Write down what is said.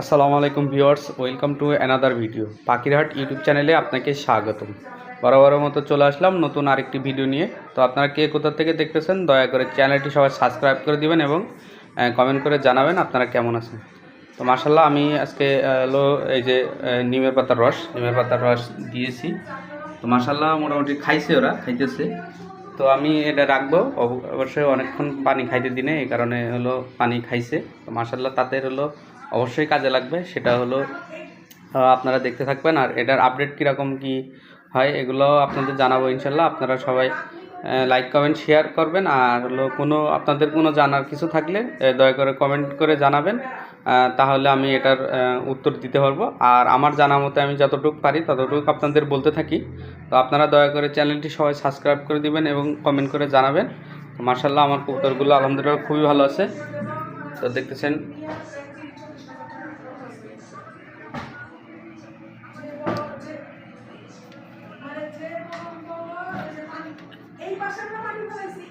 আসসালামু আলাইকুম viewers, welcome to another video Pakhirhat YouTube চ্যানেলে আপনাকে স্বাগতম। বরাবরের মতো চলে আসলাম নতুন আরেকটি ভিডিও নিয়ে। তো আপনারা কে কোথা থেকে দেখতেছেন, দয়া করে চ্যানেলটি সবাই সাবস্ক্রাইব করে দিবেন এবং কমেন্ট করে জানাবেন আপনারা কেমন আছেন। তো মার্শাল্লাহ আমি আজকে হলো এই যে নিমের পাতার রস, নিমের পাতার রস দিয়েছি। তো মার্শাল্লাহ মোটামুটি খাইছে ওরা, খাইতেছে। তো আমি এটা রাখব, অব- অবশ্যই অনেকক্ষণ পানি খাইতে দিনে, এই কারণে হলো পানি খাইছে। তো মার্শাল্লাহ তাতে হলো অবশ্যই কাজে লাগবে। সেটা হলো আপনারা দেখতে থাকবেন। আর এটার আপডেট কীরকম কি হয়, এগুলো আপনাদের জানাব ইনশাল্লাহ। আপনারা সবাই লাইক কমেন্ট শেয়ার করবেন। আর হলো কোনো, আপনাদের কোনো জানার কিছু থাকলে দয়া করে কমেন্ট করে জানাবেন। তাহলে আমি এটার উত্তর দিতে পারব। আর আমার জানা মতে আমি যতটুকু পারি, ততটুকু আপনাদের বলতে থাকি। তো আপনারা দয়া করে চ্যানেলটি সবাই সাবস্ক্রাইব করে দিবেন এবং কমেন্ট করে জানাবেন। মার্শাল্লাহ আমার কবুতরগুলো আলহামদুলিল্লাহ খুবই ভালো আছে। তো দেখতেছেন এই পাশে আমরা মাটি ফেলাইছি